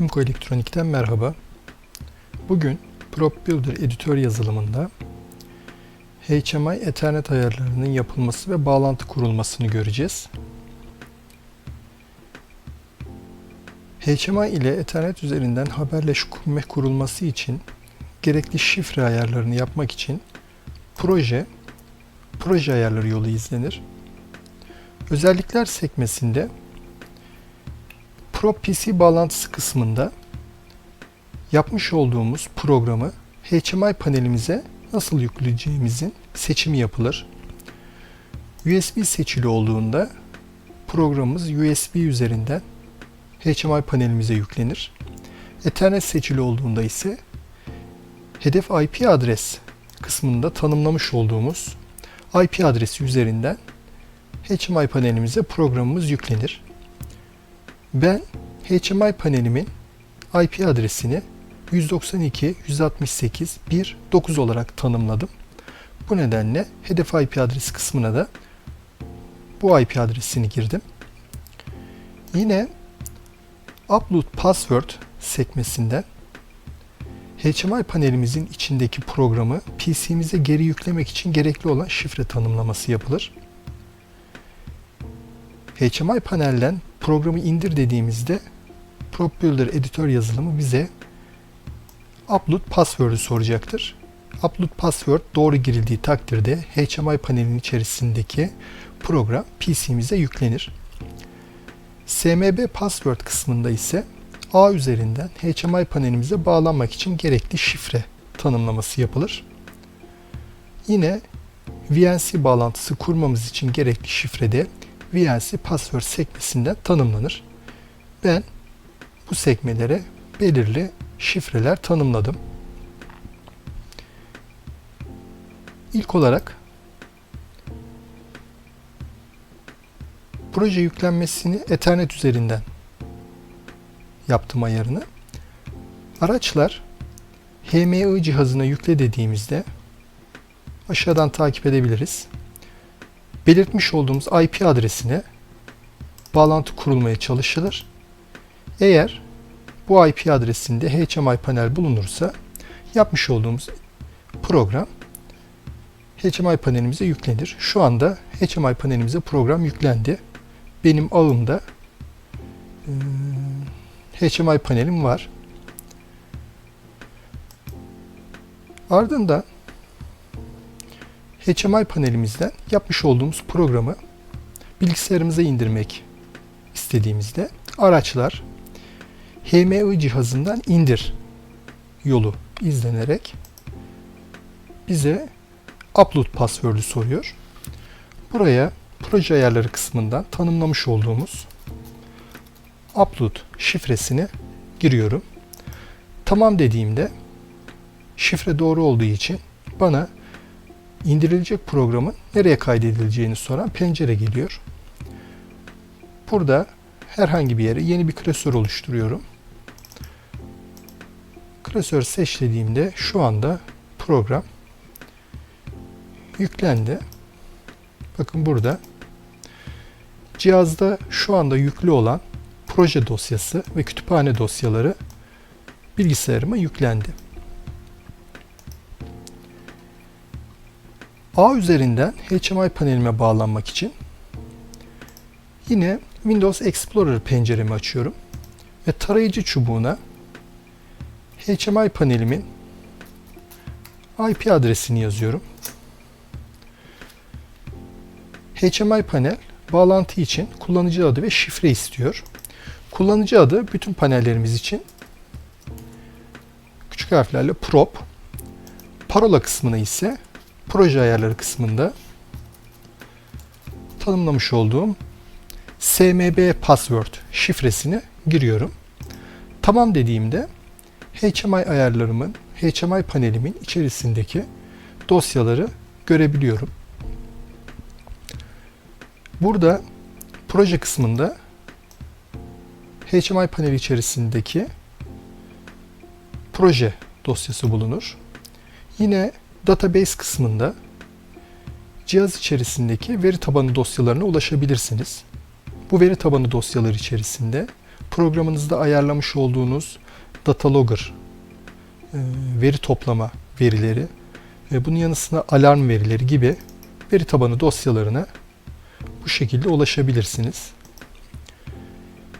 İmco Elektronik'ten merhaba. Bugün Prop Builder editör yazılımında HMI Ethernet ayarlarının yapılması ve bağlantı kurulmasını göreceğiz. HMI ile Ethernet üzerinden haberleşme kurulması için gerekli şifre ayarlarını yapmak için proje, proje ayarları yolu izlenir. Özellikler sekmesinde Pro PC bağlantısı kısmında yapmış olduğumuz programı HMI panelimize nasıl yükleyeceğimizin seçimi yapılır. USB seçili olduğunda programımız USB üzerinden HMI panelimize yüklenir. Ethernet seçili olduğunda ise hedef IP adres kısmında tanımlamış olduğumuz IP adresi üzerinden HMI panelimize programımız yüklenir. Ben HMI panelimin IP adresini 192.168.1.9 olarak tanımladım. Bu nedenle hedef IP adresi kısmına da bu IP adresini girdim. Yine Upload Password sekmesinden HMI panelimizin içindeki programı PC'mize geri yüklemek için gerekli olan şifre tanımlaması yapılır. HMI panelden programı indir dediğimizde Prop Builder editör yazılımı bize upload password'ü soracaktır. Upload password doğru girildiği takdirde HMI panelinin içerisindeki program PC'mize yüklenir. SMB password kısmında ise A üzerinden HMI panelimize bağlanmak için gerekli şifre tanımlaması yapılır. Yine VNC bağlantısı kurmamız için gerekli şifre VNC password sekmesinden tanımlanır. Ben bu sekmelere belirli şifreler tanımladım. İlk olarak proje yüklenmesini Ethernet üzerinden yaptım ayarını. Araçlar HMI cihazına yükle dediğimizde aşağıdan takip edebiliriz. Belirtmiş olduğumuz IP adresine bağlantı kurulmaya çalışılır. Eğer bu IP adresinde HMI panel bulunursa yapmış olduğumuz program HMI panelimize yüklenir. Şu anda HMI panelimize program yüklendi. Benim ağımda HMI panelim var. Ardından HMI panelimizden yapmış olduğumuz programı bilgisayarımıza indirmek istediğimizde araçlar HMI cihazından indir yolu izlenerek bize upload password'ü soruyor. Buraya proje ayarları kısmından tanımlamış olduğumuz upload şifresini giriyorum. Tamam dediğimde şifre doğru olduğu için bana indirilecek programın nereye kaydedileceğini soran pencere geliyor. Burada herhangi bir yere yeni bir klasör oluşturuyorum. Klasör seç dediğimde şu anda program yüklendi. Bakın burada cihazda şu anda yüklü olan proje dosyası ve kütüphane dosyaları bilgisayarıma yüklendi. A üzerinden HMI panelime bağlanmak için yine Windows Explorer penceremi açıyorum ve tarayıcı çubuğuna HMI panelimin IP adresini yazıyorum. HMI panel bağlantı için kullanıcı adı ve şifre istiyor. Kullanıcı adı bütün panellerimiz için küçük harflerle prop, parola kısmına ise proje ayarları kısmında tanımlamış olduğum SMB password şifresini giriyorum. Tamam dediğimde HMI ayarlarımın, HMI panelimin içerisindeki dosyaları görebiliyorum. Burada proje kısmında HMI paneli içerisindeki proje dosyası bulunur. Yine database kısmında cihaz içerisindeki veri tabanı dosyalarına ulaşabilirsiniz. Bu veri tabanı dosyaları içerisinde programınızda ayarlamış olduğunuz data logger, e, veri toplama verileri ve bunun yanı sıra alarm verileri gibi veri tabanı dosyalarına bu şekilde ulaşabilirsiniz.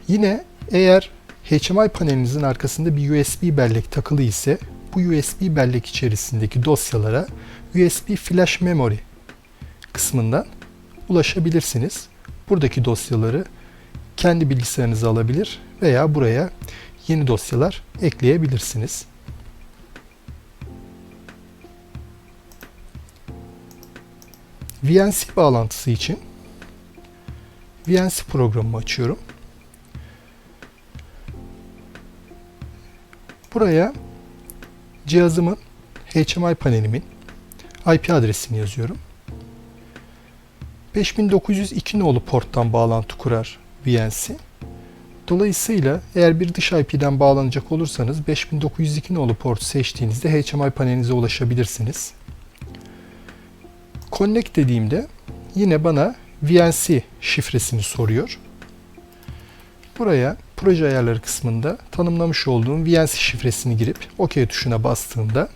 Yine eğer HMI panelinizin arkasında bir USB bellek takılı ise bu USB bellek içerisindeki dosyalara USB flash memory kısmından ulaşabilirsiniz. Buradaki dosyaları kendi bilgisayarınıza alabilir veya buraya yeni dosyalar ekleyebilirsiniz. VNC bağlantısı için VNC programımı açıyorum. Buraya cihazımın HMI panelimin IP adresini yazıyorum. 5902 nolu porttan bağlantı kurar VNC. Dolayısıyla eğer bir dış IP'den bağlanacak olursanız 5902 nolu portu seçtiğinizde HMI panelinize ulaşabilirsiniz. Connect dediğimde yine bana VNC şifresini soruyor. Buraya proje ayarları kısmında tanımlamış olduğum VNC şifresini girip OK tuşuna bastığımda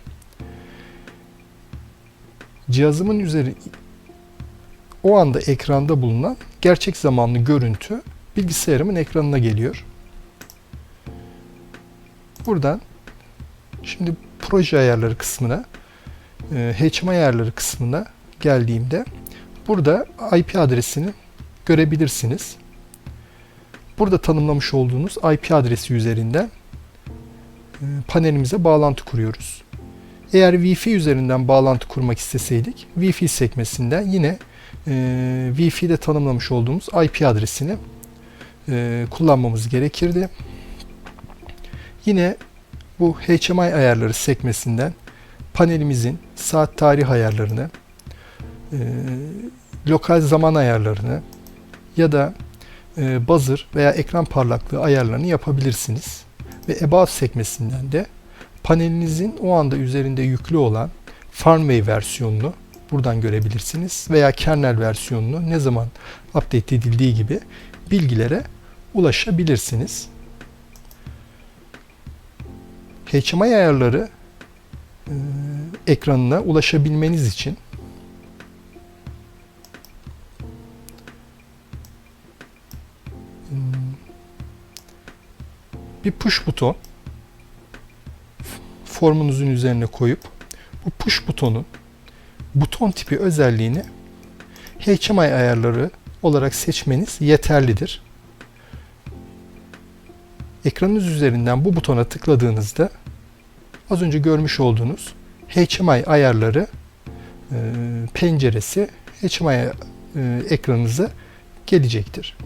cihazımın üzeri o anda ekranda bulunan gerçek zamanlı görüntü bilgisayarımın ekranına geliyor. Buradan şimdi proje ayarları kısmına HMI ayarları kısmına geldiğimde burada IP adresini görebilirsiniz. Burada tanımlamış olduğunuz IP adresi üzerinden e, panelimize bağlantı kuruyoruz. Eğer Wi-Fi üzerinden bağlantı kurmak isteseydik Wi-Fi sekmesinden yine e, Wi-Fi'de tanımlamış olduğumuz IP adresini e, kullanmamız gerekirdi. Yine bu HMI ayarları sekmesinden panelimizin saat tarih ayarlarını, e, lokal zaman ayarlarını ya da e, buzzer veya ekran parlaklığı ayarlarını yapabilirsiniz. Ve About sekmesinden de panelinizin o anda üzerinde yüklü olan firmware versiyonunu buradan görebilirsiniz veya kernel versiyonunu ne zaman update edildiği gibi bilgilere ulaşabilirsiniz. HMI ayarları e, ekranına ulaşabilmeniz için bir push buton formunuzun üzerine koyup bu push butonun buton tipi özelliğini HMI ayarları olarak seçmeniz yeterlidir. Ekranınız üzerinden bu butona tıkladığınızda az önce görmüş olduğunuz HMI ayarları e, penceresi HMI e, ekranınıza gelecektir.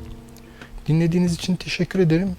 Dinlediğiniz için teşekkür ederim.